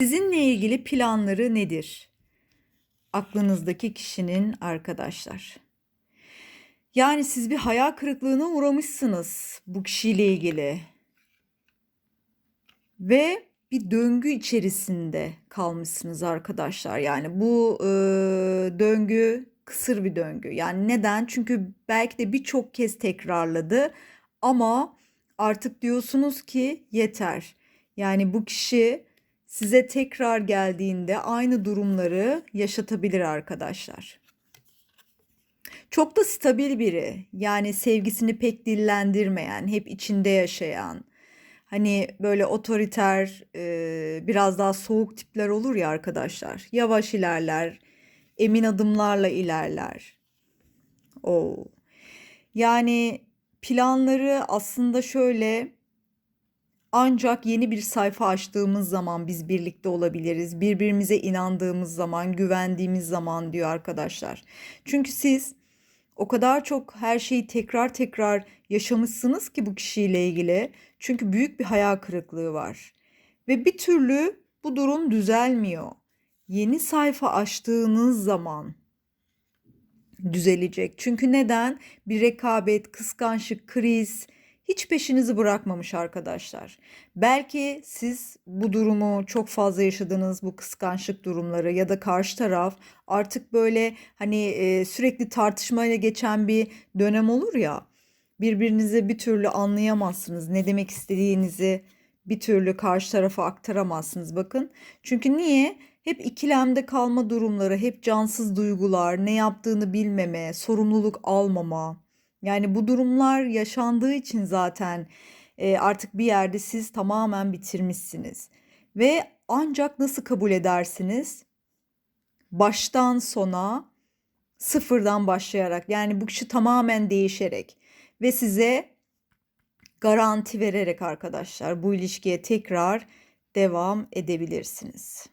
Sizinle ilgili planları nedir? Aklınızdaki kişinin arkadaşlar. Yani siz bir hayal kırıklığına uğramışsınız bu kişiyle ilgili. Ve bir döngü içerisinde kalmışsınız arkadaşlar. Yani bu e, döngü kısır bir döngü. Yani neden? Çünkü belki de birçok kez tekrarladı ama artık diyorsunuz ki yeter. Yani bu kişi size tekrar geldiğinde aynı durumları yaşatabilir arkadaşlar. Çok da stabil biri. Yani sevgisini pek dillendirmeyen, hep içinde yaşayan. Hani böyle otoriter, e, biraz daha soğuk tipler olur ya arkadaşlar. Yavaş ilerler, emin adımlarla ilerler. Oo. Yani planları aslında şöyle ancak yeni bir sayfa açtığımız zaman biz birlikte olabiliriz. Birbirimize inandığımız zaman, güvendiğimiz zaman diyor arkadaşlar. Çünkü siz o kadar çok her şeyi tekrar tekrar yaşamışsınız ki bu kişiyle ilgili. Çünkü büyük bir hayal kırıklığı var. Ve bir türlü bu durum düzelmiyor. Yeni sayfa açtığınız zaman düzelecek. Çünkü neden? Bir rekabet, kıskançlık, kriz hiç peşinizi bırakmamış arkadaşlar. Belki siz bu durumu çok fazla yaşadınız, bu kıskançlık durumları ya da karşı taraf artık böyle hani e, sürekli tartışmayla geçen bir dönem olur ya. Birbirinizi bir türlü anlayamazsınız. Ne demek istediğinizi bir türlü karşı tarafa aktaramazsınız bakın. Çünkü niye? Hep ikilemde kalma durumları, hep cansız duygular, ne yaptığını bilmeme, sorumluluk almama. Yani bu durumlar yaşandığı için zaten e, artık bir yerde siz tamamen bitirmişsiniz. Ve ancak nasıl kabul edersiniz? Baştan sona sıfırdan başlayarak yani bu kişi tamamen değişerek ve size garanti vererek arkadaşlar bu ilişkiye tekrar devam edebilirsiniz.